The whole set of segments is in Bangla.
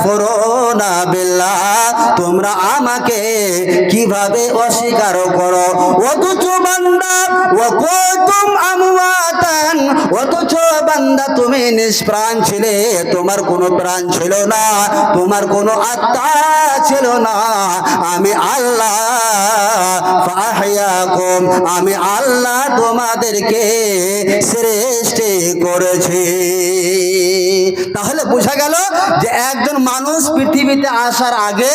তাকফুরুনা বিল্লাহ তোমরা আমাকে কীভাবে অস্বীকার করো? অথচ বান্দা ও কুতুম আমওয়াতান। অথচ বান্দা, তুমি নিষ্প্রাণ ছিলে। তোমার কোনো প্রাণ ছিল না। তোমার কোনো আত্মা ছিল না। আমি আল্লাহ ফাহিয়াকুম। আমি আল্লাহ তোমাদেরকে সৃষ্টি করেছি। তাহলে বোঝা গেল যে একজন মানুষ পৃথিবীতে আসার আগে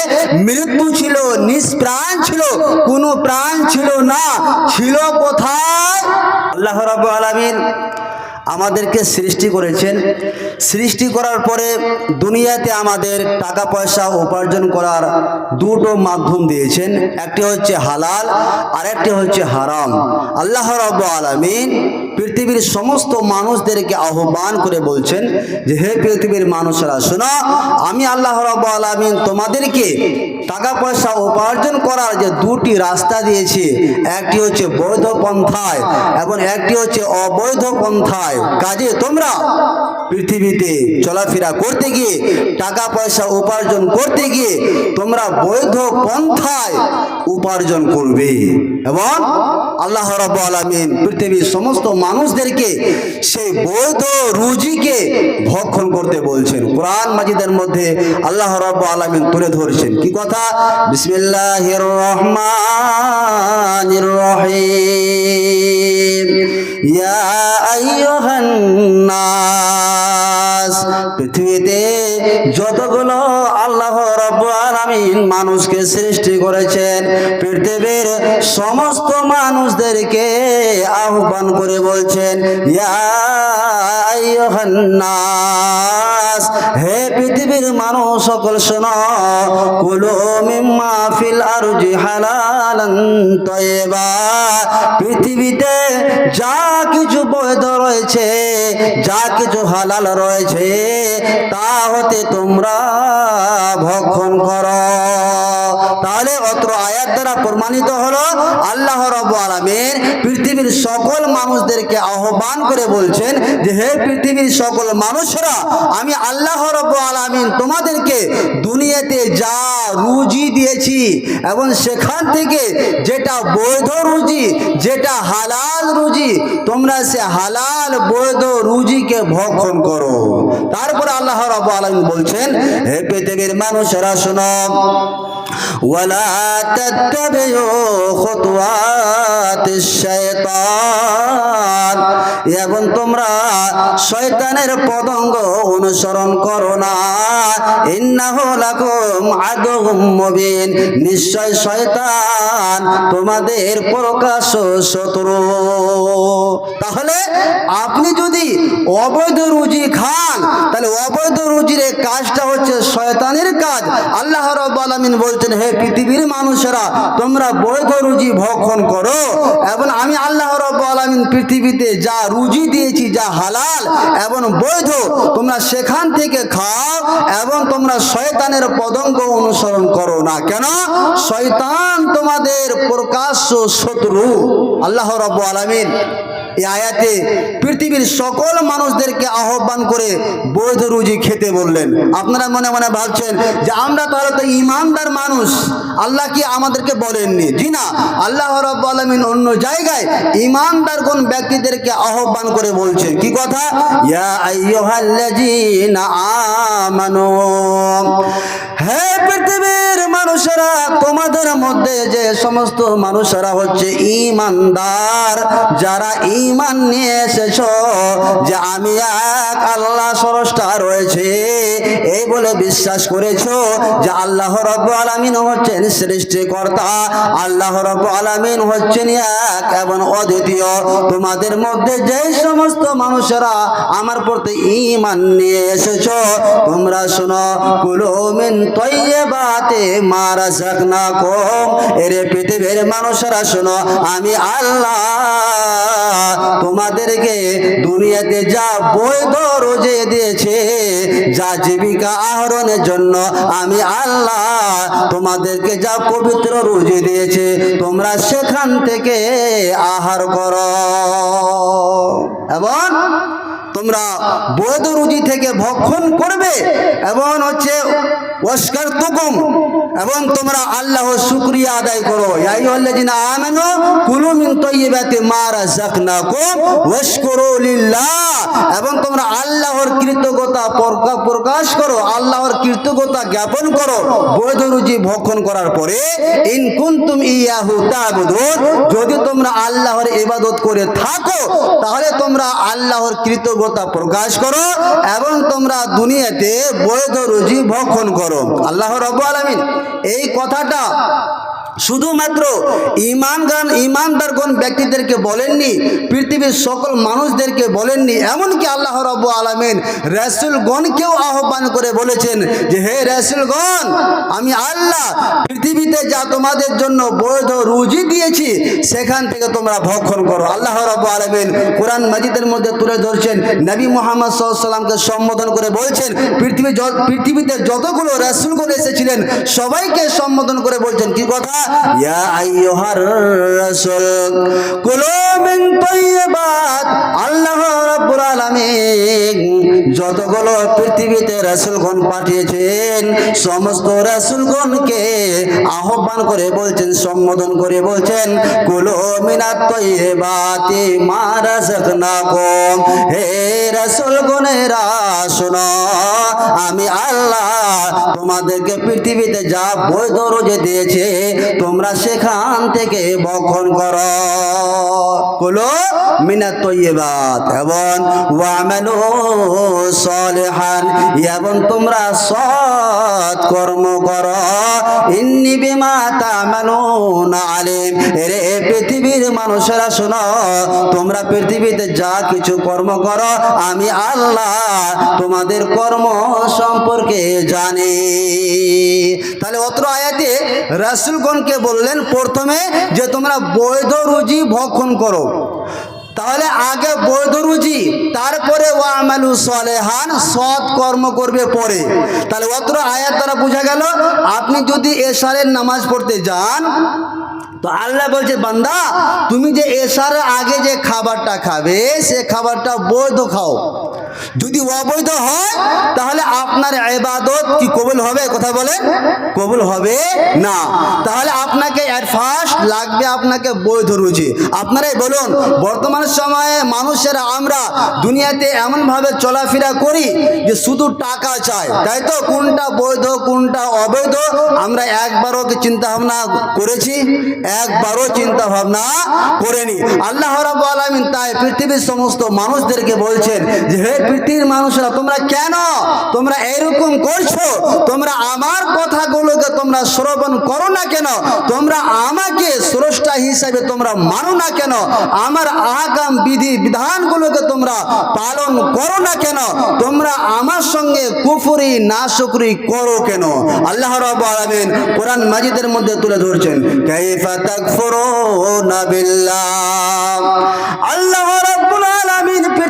মৃত্যু ছিল নিষ্প্রাণ ছিল, কোনো প্রাণ ছিল না, ছিল কোথায়? আল্লাহ রাব্বুল আলামিন আমাদেরকে সৃষ্টি করেছেন। সৃষ্টি করার পরে দুনিয়াতে আমাদের টাকা পয়সা উপার্জন করার দুটো মাধ্যম দিয়েছেন। একটি হচ্ছে হালাল আর একটি হচ্ছে হারাম। আল্লাহ রব আলমিন পৃথিবীর সমস্ত মানুষদেরকে আহ্বান করে বলছেন যে, হে পৃথিবীর মানুষরা, শোনো, আমি আল্লাহ রব আলমিন তোমাদেরকে টাকা পয়সা উপার্জন করার যে দুটি রাস্তা দিয়েছি, একটি হচ্ছে বৈধ পন্থায় এবং একটি হচ্ছে অবৈধ পন্থায়। কাজে তোমরা পৃথিবীতে চলাফেরা করতে গিয়ে, টাকা পয়সা উপার্জন করতে গিয়ে, তোমরা বৈধ পন্থায় উপার্জন করবে। এবং আল্লাহ রব আলমিন পৃথিবীর সমস্ত মানুষদেরকে সেই বৈধ রুজিকে ভক্ষণ করতে বলছেন। কোরআন মাজিদের মধ্যে আল্লাহ রব আলমিন তুলে ধরছেন। কি কথা? বিসমিল্লাহির রহমান রহিম। ইয়া পৃথিবীতে যতগুলো আল্লাহ রব্বুল আলামিন মানুষকে সৃষ্টি করেছেন। পৃথিবীর সমস্ত মানুষদেরকে আহ্বান করে বলছেন ইয়া আইয়ুহান নাস হে পৃথিবীর মানুষ, সকল শোনো। কুলু মিম্মা ফিল আরজি হালালান তয়েবা পৃথিবীতে যা কিছু বৈধ রয়েছে, যা কিছু হালাল রয়েছে, তা হতে তোমরা ভক্ষণ করো। তাহলে অত্র আয়াত দ্বারা প্রমাণিত হলো, আল্লাহ রব আলমের পৃথিবীর সকল মানুষদেরকে আহ্বান করে বলছেন যে, হে পৃথিবীর সকল মানুষরা, আমি আল্লাহ রব আলমিন তোমাদেরকে দুনিয়াতে যা রুজি দিয়েছি এবং সেখান থেকে যেটা বৈধ রুজি, যেটা হালাল রুজি, তোমরা সে হালাল বৈধ রুজিকে ভক্ষণ করো। তারপরে আল্লাহ রব আলমিন বলছেন, হে পৃথিবীর মানুষেরা, শোনো ولا تتبعوا خطوات الشيطان এবং তোমরা শয়তানের পদঙ্গ অনুসরণ করো না ইন্নাহু লাকুম আদুউম মুবিন নিশ্চয় শয়তান তোমাদের প্রকাশ্য শত্রু তাহলে আপনি যদি অবৈধ রুজি খান তাহলে অবৈধ রুজির এই কাজটা হচ্ছে শয়তানের কাজ আল্লাহ রব আলমিন বলছেন হে পৃথিবীর মানুষেরা, তোমরা বৈধ রুজি ভক্ষণ করো। এবং আমি আল্লাহ রব আলমিন পৃথিবীতে যা রুজি দিয়েছি, যা হালাল, এবং বৈধ, তোমরা সেখান থেকে খাও এবং তোমরা শয়তানের পদঙ্গ অনুসরণ করো না। কেন? শয়তান তোমাদের প্রকাশ্য শত্রু। আল্লাহ রব আলমিন এই আয়াতে পৃথিবীর সকল মানুষদেরকে আহ্বান করে বৈধ রুজি খেতে বললেন। আপনারা মনে মনে ভাবছেন যে আমরা তাহলে তো ইমানদার মানুষ, আল্লাহ কি আমাদেরকে বলেননি? জি না, আল্লাহ রব আলমিন অন্য জায়গায় ইমানদার কোন ব্যক্তিদেরকে আহ্বান করে বলছেন। কি কথা? ইয়া আইয়ুহাল্লাযীনা হে পৃথিবীর মানুষেরা, তোমাদের মধ্যে যে সমস্ত মানুষেরা হচ্ছে ইমানদার যারা ইমান নিয়ে এসেছ যে আমি এক আল্লাহ সরষ্টা রয়েছে, এই বলে বিশ্বাস করেছ যে আল্লাহ রব আলমিন হচ্ছেন সৃষ্টিকর্তা, আল্লাহ রব আলমিন হচ্ছেন এক এবং অদ্বিতীয়। তোমাদের মধ্যে যে সমস্ত মানুষেরা আমার প্রতি ইমান নিয়ে এসেছ, তোমরা শোনো কুলুমিন তৈবাতে মারা না কম এরে পৃথিবীর মানুষেরা শোনো, আমি আল্লাহ তোমাদেরকে দুনিয়াতে যা বৈধ রোজে দিয়েছে, যা জীবিকা আহরণের জন্য, আমি আল্লাহ তোমাদেরকে যা পবিত্র রুজি দিয়েছে, তোমরা সেখান থেকে আহার করো। এবং তোমরা বৈধ রুজি থেকে ভক্ষণ করবে। এবং হচ্ছে ওস্কার তুকুম এবং তোমরা আল্লাহ শুক্রিয়া আদায় করো। আমানু কুলু এবং তোমরা আল্লাহর কৃতজ্ঞতা প্রকাশ করো, আল্লাহর কৃতজ্ঞতা জ্ঞাপন করো, বৈধ রুজি ভক্ষণ করার পরে ইন কুনতুম ইয়াহু তা'বুদুন। যদি তোমরা আল্লাহর ইবাদত করে থাকো, তাহলে তোমরা আল্লাহর কৃতজ্ঞতা প্রকাশ করো এবং তোমরা দুনিয়াতে বৈধ রুজি ভক্ষণ করো। আল্লাহ রব্বুল আলামিন এই কথাটা শুধুমাত্র ইমানগান ইমানদারগণ ব্যক্তিদেরকে বলেননি, পৃথিবীর সকল মানুষদেরকে বলেননি, এমনকি আল্লাহ রব আলমিন রাসুলগণকেও আহ্বান করে বলেছেন যে, হে রাসুলগণ, আমি আল্লাহ পৃথিবীতে যা তোমাদের জন্য বৈধ রুজি দিয়েছি, সেখান থেকে তোমরা ভক্ষণ করো। আল্লাহ রব আলমিন কোরআন মাজিদের মধ্যে তুলে ধরছেন, নবী মোহাম্মদ সাল্লামকে সম্বোধন করে বলছেন, পৃথিবী পৃথিবীতে যতগুলো রাসুলগণ এসেছিলেন, সবাইকে সম্বোধন করে বলছেন। কি কথা? যতগুলো পৃথিবীতে রাসূলগণ পাঠিয়েছেন, সমস্ত রাসূলগণকে আহ্বান করে বলছেন, সম্বোধন করে বলছেন, কুলু মিনাত তাইয়্যিবাতি মা রাযাকনাকুম। হে রাসূলগণেরা, শোনো, আমি আল্লাহ তোমাদেরকে পৃথিবীতে যা বৈধ রোজে দিয়েছে, তোমরা সেখান থেকে মিনাত তৈবাত এবং সলিহান এবং তোমরা সৎ কর্ম করো। ইন্নি বিমা রে পৃথিবীর মানুষেরা শোনো, তোমরা পৃথিবীতে যা কিছু কর্ম করো, আমি আল্লাহ তোমাদের কর্ম সম্পর্কে জানি। তাহলে অত্র আয়াতে রাসুলগণকে বললেন, প্রথমে যে তোমরা বৈধ রুজি ভক্ষণ করো, তাহলে আগে বৈধ রুজি, তারপরে ও আমালু সলেহান, সৎ কর্ম করবে পরে। তাহলে অত্র আয়াত দ্বারা বোঝা গেল, আপনি যদি এশারের নামাজ পড়তে যান, তো আল্লাহ বলছে, বান্দা, তুমি যে এশার আগে যে খাবারটা খাবে, সে খাবারটা বৈধ খাও। যদি অবৈধ হয়, তাহলে আপনার এবাদত কি কবুল হবে? কথা বলেন। কবুল হবে না। তাহলে আপনাকে অ্যাট ফার্স্ট লাগবে আপনাকে বৈধ রুজি। আপনারাই বলুন, বর্তমান সময়ে মানুষেরা আমরা দুনিয়াতে এমনভাবে চলাফেরা করি যে শুধু টাকা চাই। তাই তো? কোনটা বৈধ, কোনটা অবৈধ? আমরা একবারও কি চিন্তা ভাবনা করেছি? একবারও চিন্তা ভাবনা করেনি। আল্লাহ রাব্বুল আলামিন তাই পৃথিবীর সমস্ত মানুষদেরকে বলছেন যে, হে পৃথিবীর মানুষরা, তোমরা কেন? তোমরা এরকম করছ? তোমরা আমার কথাগুলোকে তোমরা শ্রবণ করো না কেন? তোমরা আমাকে স্রষ্টা হিসাবে তোমরা মানো না কেন? আমার আগাম বিধি বিধানগুলোকে তোমরা পালন করো না কেন? তোমরা আমার সঙ্গে কুফুরি না শুকরি করো কেন? আল্লাহ রাব্বুল আলামিন কোরআন মাজিদের মধ্যে তুলে ধরছেন আল্লাহ রাব্বুল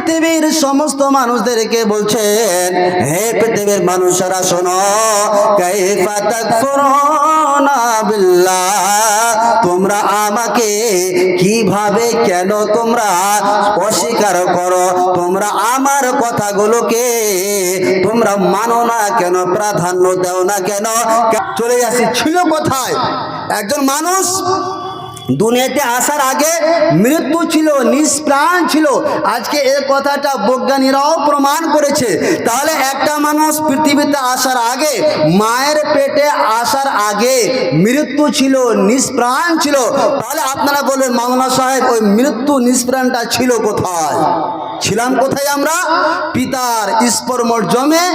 পৃথিবীর সমস্ত মানুষদেরকে বলছেন, হে পৃথিবীর মানুষেরা, শোনো তোমরা আমাকে কীভাবে কেন তোমরা অস্বীকার করো? তোমরা আমার কথাগুলোকে তোমরা মানো না কেন? প্রাধান্য দাও না কেন? চলে আসি ছিল কোথায়? একজন মানুষ দুনিয়াতে আসার আগে মৃত্যু ছিল, নিষ্প্রাণ ছিল। আজকে এ কথাটা বৈজ্ঞানীরাও প্রমাণ করেছে। তাহলে একটা মানুষ পৃথিবীতে আসার আগে, মায়ের পেটে আসার আগে মৃত্যু ছিল, নিষ্প্রাণ ছিল। তাহলে আপনারা বলবেন, মাওলানা সাহেব, ওই মৃত্যু নিষ্প্রাণটা ছিল কোথায়? ছিলাম কোথায় আমরা? পিতার স্পর্মর জমে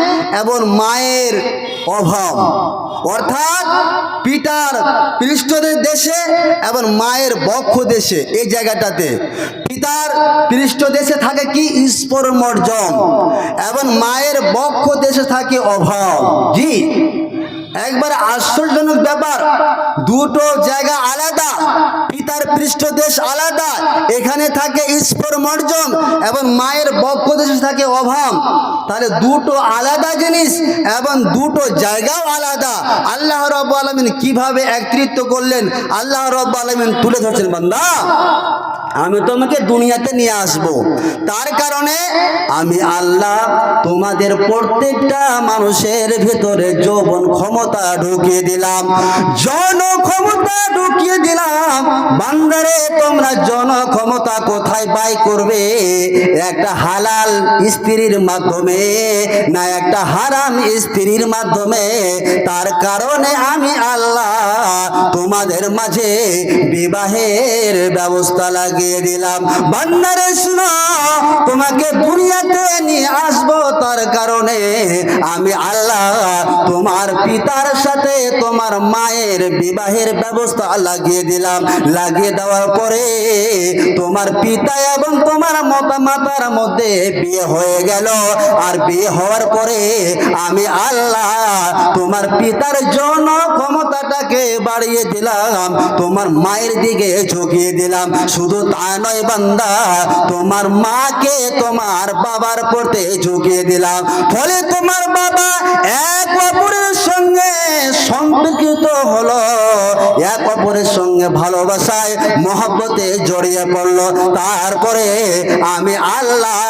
এবং মায়ের অভাব। অর্থাৎ পিতার পৃষ্ঠদের দেশে এবং মায়ের বক্ষ দেশে, এই জায়গাটাতে পিতার পৃষ্ঠ দেশে থাকে কি? স্পর্মর্জম এবং মায়ের বক্ষ দেশে থাকে অভাব। জি? একবার আশ্চর্যজনক ব্যাপার। দুটো জায়গা আলাদা, পিতার পৃষ্ঠদেশ আলাদা, এখানে থাকে স্পর মর্জম এবং মায়ের বক্ষদেশে থাকে অভাম তাহলে দুটো আলাদা জিনিস এবং দুটো জায়গাও আলাদা। আল্লাহ রব আলমিন কীভাবে একত্রিত করলেন? আল্লাহ রব আলমিন তুলে ধরছেন বান্দা। আমি তোমাকে দুনিয়াতে নিয়ে আসব। তার কারণে আমি আল্লাহ তোমাদের প্রত্যেকটা মানুষের ভিতরে যৌবন ক্ষমতা ঢুকিয়ে দিলাম। জন ক্ষমতা ঢুকিয়ে দিলাম। বান্দারে, তোমরা জন ক্ষমতা কোথায় বাই করবে? একটা হালাল স্ত্রীর মাধ্যমে না একটা হারাম স্ত্রীর মাধ্যমে? তার কারণে আমি আল্লাহ তোমাদের মাঝে বিবাহের ব্যবস্থা লাগিয়ে দিলাম। বান্দারে শুনো, তোমাকে দুনিয়াতে নিয়ে আসব, তার কারণে আমি আল্লাহ তোমার পিতার সাথে তোমার মায়ের বিবাহের ব্যবস্থা লাগিয়ে দিলাম। লাগিয়ে দেওয়ার পরে তোমার পিতা এবং তোমার মাতা মাতার মধ্যে বিয়ে হয়ে গেল। আর বিয়ে হওয়ার পরে আমি আল্লাহ তোমার পিতার জন্য ক্ষমতাটাকে বাড়িয়ে দিলাম, তোমার মায়ের দিকে ঝুঁকিয়ে দিলাম। শুধু তা নয় বান্দা, তোমার মাকে তোমার বাবার পড়তে ঝুঁকিয়ে দিলাম। ফলে তোমার বাবা এক অপরের সঙ্গে সম্পর্কিত হলো, এক অপরের সঙ্গে ভালোবাসায়, মহব্বতে জড়িয়ে পড়ল। তারপরে আমি আল্লাহ,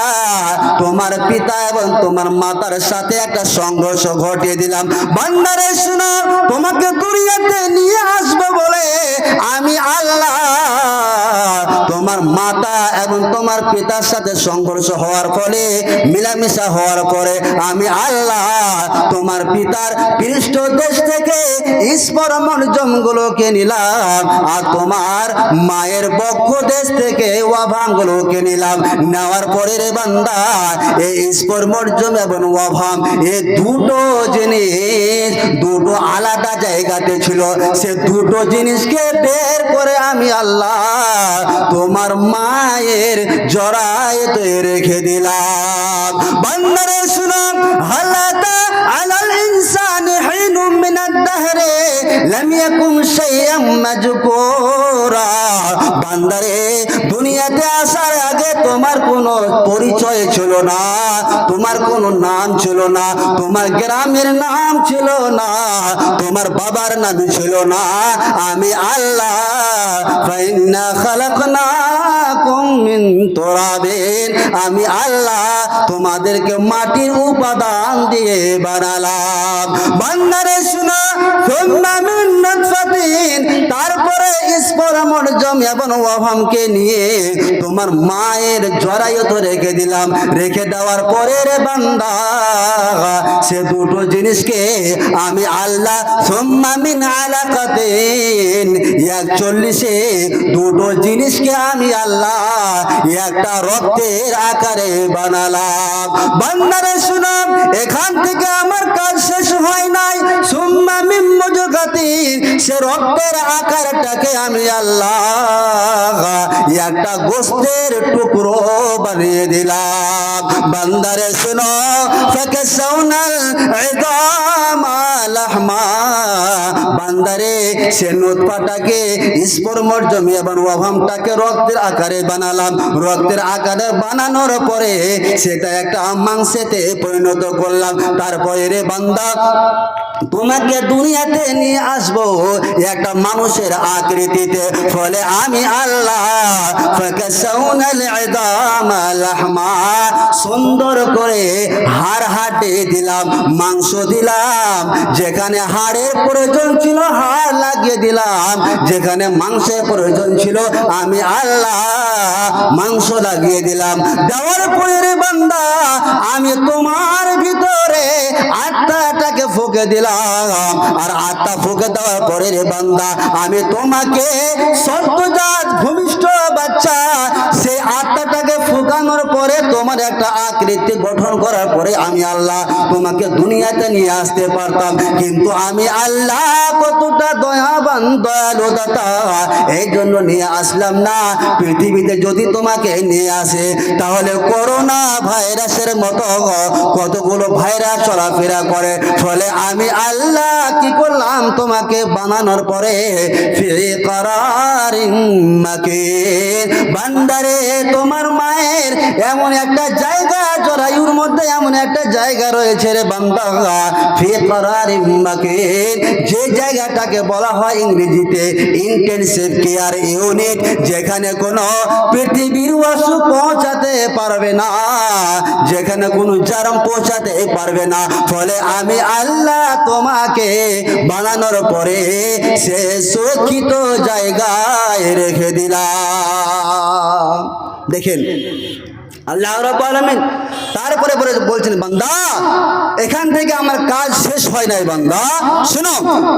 তোমার পিতা এবং তোমার মাতার সাথে একটা সংঘর্ষ ঘটিয়ে দিলাম। বান্দারে শোনো, তোমাকে দুনিয়াতে নিয়ে আসবে বলে আমি আল্লাহ তোমার মাতা এবং তোমার পিতার সাথে সংঘর্ষ হওয়ার ফলে, মিলামিশা হওয়ার পরে আমি আল্লাহ তোমার পিতার পৃষ্ঠ দেশ থেকে স্পরমন জমগুলোকে নিলাম, আর তোমার মায়ের বক্ষ দেশ থেকে ওয়াভামগুলোকে নিলাম। নেওয়ার পরে রে বান্দা, এই স্পরমর্জম এবং ওয়াভাম এই দুটো জিনিস দুটো আলাদা জায়গাতে ছিল। সে দুটো জিনিসকে বের করে আমি আল্লাহ তোমার মায়ের জড়াইতে রেখে দিলাম। বান্দারে শুনাম হালাতা আলাল ইনসানি দাহরে শাইয়াম মাজকুরা। বান্দারে, দুনিয়াতে আসার আগে তোমার কোনো পরিচয় ছিল না, তোমার কোনো নাম ছিল না, তোমার গ্রামের নাম ছিল না, তোমার বাবার নাম ছিল না। আমি আল্লাহ খালাকনাকুম মিন তুরাবিন। আমি আল্লাহ তোমাদেরকে মাটির উপাদান দিয়ে বানালাম। বান্দারে শুনো তারপরে স্পরমর্জম নিয়ে তোমার মায়ের জরায়ুতে রেখে দিলাম। রেখে দেওয়ার পরে রে বান্দা, সে দুটো জিনিসকে আমি আল্লাহ সুম্মা মিন আলাকাতিন। একচল্লিশে দুটো জিনিসকে আমি আল্লাহ একটা রক্তের আকারে বানালাম। বান্দারে শুনাম, এখান থেকে আমার কাজ শেষ হয় নাই। সুম্মা মিন মুজগাতিন সে রক্তের আকারটাকে আমি আল্লাহ একটা গোস্তের টুকরো বানিয়ে দিলাম। বান্দারে শুনো ফাকে সাউনাল ইদামা লাহমা বান্দারে, সে নোটপাটাকে স্পরমর্জমি এবং ওয়াভামটাকে রক্তের আকারে বানালাম। রক্তের আকারে বানানোর পরে সেটা একটা মাংসেতে পরিণত করলাম। তারপরে রে বান্দা তোমাকে দুনিয়াতে নিয়ে আসব। একটা মানুষের আকৃতিতে। ফলে আমি আল্লাহ। সুন্দর করে হাড় হাটে দিলাম, মাংস দিলাম, যেখানে হাড়ের প্রয়োজন ছিল হাড় লাগিয়ে দিলাম, যেখানে মাংসের প্রয়োজন ছিল আমি আল্লাহ মাংস লাগিয়ে দিলাম। দেওয়ার পরে বান্দা, আমি তোমার ভিতরে আত্মাটাকে ফুকে দিলাম। আর আত্মা ফুকে দেওয়ার পরে রে বান্দা। আমি তোমাকে সত্যজাত ভূমিষ্ঠ বাচ্চা, সেই আত্মাটাকে ফুকানোর পরে তোমার একটা আকৃতি গঠন করার পরে আমি আল্লাহ তোমাকে দুনিয়াতে নিয়ে আসতে পারতাম। কিন্তু আমি আল্লাহ কতটা দয়াবান দয়ালু দাতা এই জন্য নিয়ে আসলাম না। পৃথিবীতে যদি তোমাকে নিয়ে আসে, তাহলে করোনা ভাইরাসের মতো কতগুলো ভাইরাস চলাফেরা করে। ফলে আমি আল্লাহ কি করলাম তোমাকে বানানোর পরে? ফিরে করার বান্দারে, তোমার মায়ের এমন একটা জায়গা, জরায়ুর মধ্যে এমন একটা জায়গা রয়েছে রে বান্দা। ফিরে করার যে জায়গাটাকে বলা হয় ইংরেজিতে ইন্টেনসিভ কেয়ার ইউনিট যেখানে কোনো পৃথিবীর অসুখ পৌঁছাতে পারবে না, যেখানে কোনো জারম পৌঁছাতে পারবে না। ফলে আমি আল্লাহ তোমাকে বানানোর পরে সে সুরক্ষিত জায়গায় রেখে দিলাম। দেখেন আল্লাহ রাব্বুল আলামিন তারপরে পরে বলছেন, বান্দা, এখান থেকে আমার কাজ শেষ হয় নাই বান্দা। শোনো,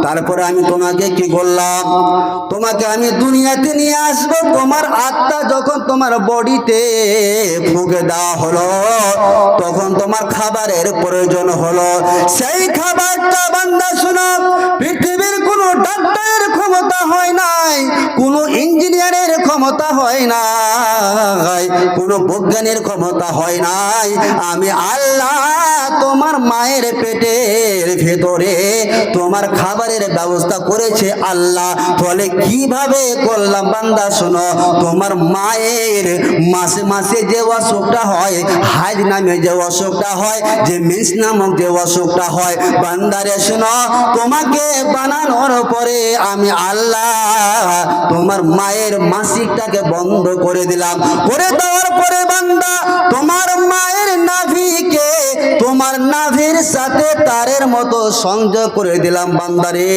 তারপরে আমি তোমাকে কি বললাম? তোমাকে আমি দুনিয়াতে নিয়ে আসব, তোমার আত্মা যখন তোমার বডিতে ফুকে দেওয়া হলো, তখন তোমার খাবারের প্রয়োজন হলো। সেই খাবারটা, বান্দা, শোনো, পৃথিবীর কোনো ডাক্তারের ক্ষমতা হয় নাই, কোনো ইঞ্জিনিয়ারের ক্ষমতা হয় না কোনো বৈজ্ঞানিক ক্ষমতা হয় নাই। আমি আল্লাহ তোমার মায়ের পেটের ভেতরে তোমার খাবারের ব্যবস্থা করেছে আল্লাহ। ফলে কীভাবে করলাম বান্দা, শোনো, তোমার মায়ের মাসে মাসে যে অসুখটা হয়, হাজ নামে যে অসুখটা হয়, যে মিন্স নামক যে অসুখটা হয়, বান্দারে, শোনো, তোমাকে বানানোর পরে আমি আল্লাহ তোমার মায়ের মাসিকটাকে বন্ধ করে দিলাম। করে দেওয়ার পরে বান্দা তোমার মায়ের নাভিকে, তোমার নাভির সাথে তারের মতো সংযোগ করে দিলাম বান্দারে।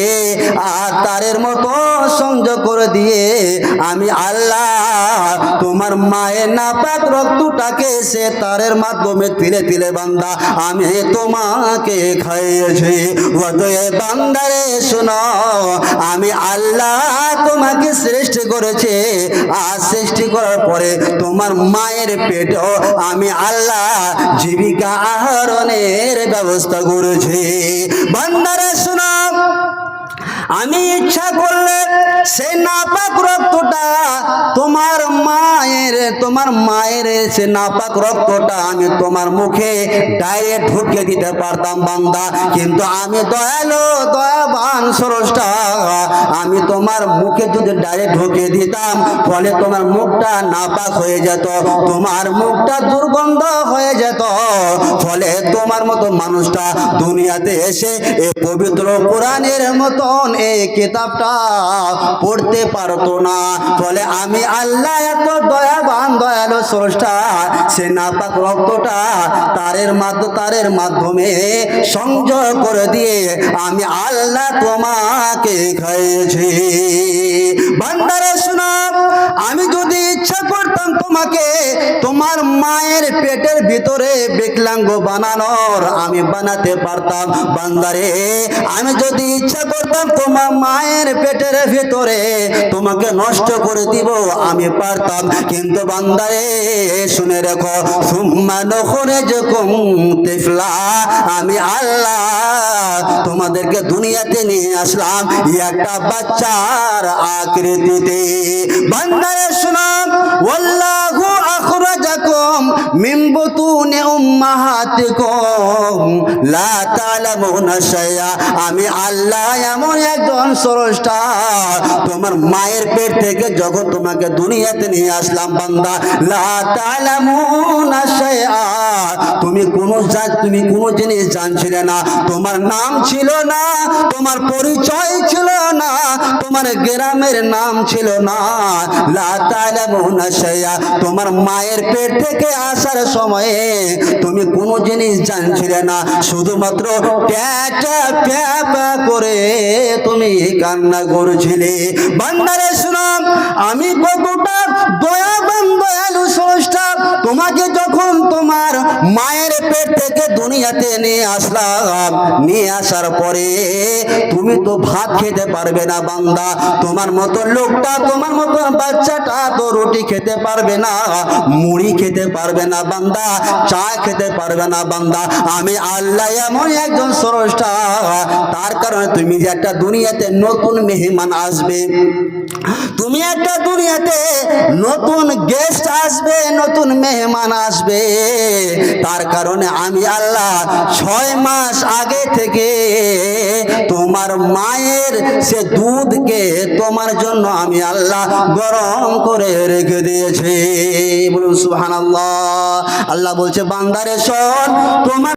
আর তারের মতো সংযোগ করে দিয়ে আমি আল্লাহ তোমার মায়ের নাপাক রক্তটাকে সে তারের মাধ্যমে তিলে তিলে বান্দা। আমি তোমাকে খাইয়েছি। অতএব বান্দারে, শোনো, আমি আল্লাহ তোমাকে সৃষ্টি করেছে। আর সৃষ্টি করার পরে তোমার মায়ের পেটও আমি আল্লাহ জীবিকা আহরণের ব্যবস্থা করেছি। বান্দারে শোনো আমি ইচ্ছা করলে সে নাপাক রক্তটা তোমার মায়ের তোমার মায়ের সে নাপাক রক্তটা আমি তোমার মুখে ডাইরেক্ট ঢুকিয়ে দিতে পারতাম বান্দা। কিন্তু আমি দয়ালু, দয়াবান সরসটা আমি তোমার মুখে যদি ডাইরেক্ট ঢুকিয়ে দিতাম, ফলে তোমার মুখটা নাপাক হয়ে যেত, তোমার মুখটা দুর্গন্ধ হয়ে যেত, ফলে তোমার মতো মানুষটা দুনিয়াতে এসে এ পবিত্র কোরআনের মতন এই কিতাবটা পড়তে পারতো না। ফলে আমি আল্লাহ এত দয়াবান, দয়ালু স্রষ্টা, সে নাপাক রক্তটা তারের মাধ্যমে তারের মাধ্যমে সংযোগ করে দিয়ে আমি আল্লাহ তোমাকে খাইয়েছি। বান্দারে, শোনো, আমি যদি ইচ্ছা করতাম তোমাকে তোমার মায়ের পেটের ভিতরে বিকলাঙ্গ বানানোর। আমি বানাতে পারতাম বান্দারে। আমি যদি ইচ্ছা করতাম তোমার মায়ের পেটের ভিতরে তোমাকে নষ্ট করে দিব, আমি পারতাম। কিন্তু বান্দারে, শুনে রেখো সুম্মান করে যখন তেফলা। আমি আল্লাহ তোমাদেরকে দুনিয়াতে নিয়ে আসলাম একটা বাচ্চার আকৃতিতে। বান্দারে শুনাম ওয়াল্লাহু আখরাজাকুম। আমি আল্লাহ এমন একজন স্রষ্টা। তোমার মায়ের পেট থেকে যখন তোমাকে দুনিয়াতে নিয়ে আসলাম বান্দা, লা তুমি কোনো জাত, তুমি কোনো জিনিস জানছিলে না। তোমার নাম ছিল না, তোমার পরিচয় ছিল না, তোমার গ্রামের নাম ছিল না। লা তোমার মায়ের পেট থেকে আসার সময়ে তুমি কোনো জিনিস জানছিলে না। শুধুমাত্র প্যাচা প্যাপা করে তুমি কান্না করছিলে। বান্দারে শুনাম আমি কতটা দয়াবান, দয়ালু স্রষ্টা। তোমাকে যখন তোমার মায়ের পেট থেকে দুনিয়াতে নিয়ে আসলাম, নিয়ে আসার পরে তুমি তো ভাত খেতে পারবে না বান্দা। তোমার মতো লোকটা, তোমার মতো বাচ্চাটা তো রুটি খেতে পারবে না, মুড়ি খেতে পারবে না বান্দা, চা খেতে পারবে না বান্দা। আমি আল্লাহ এমন একজন স্রষ্টা, তার কারণে তুমি যে একটা দুনিয়াতে নতুন মেহমান আসবে। তুমি একটা দুনিয়াতে নতুন গেস্ট আসবে, নতুন মেহমান আসবে। তার কারণে আমি আল্লাহ ছয় মাস আগে থেকে তোমার মায়ের সে দুধকে তোমার জন্য আমি আল্লাহ গরম করে রেখে দিয়েছি। বলুন সুবহানাল্লাহ। আল্লাহ বলছে, বান্দারে শোন, তোমার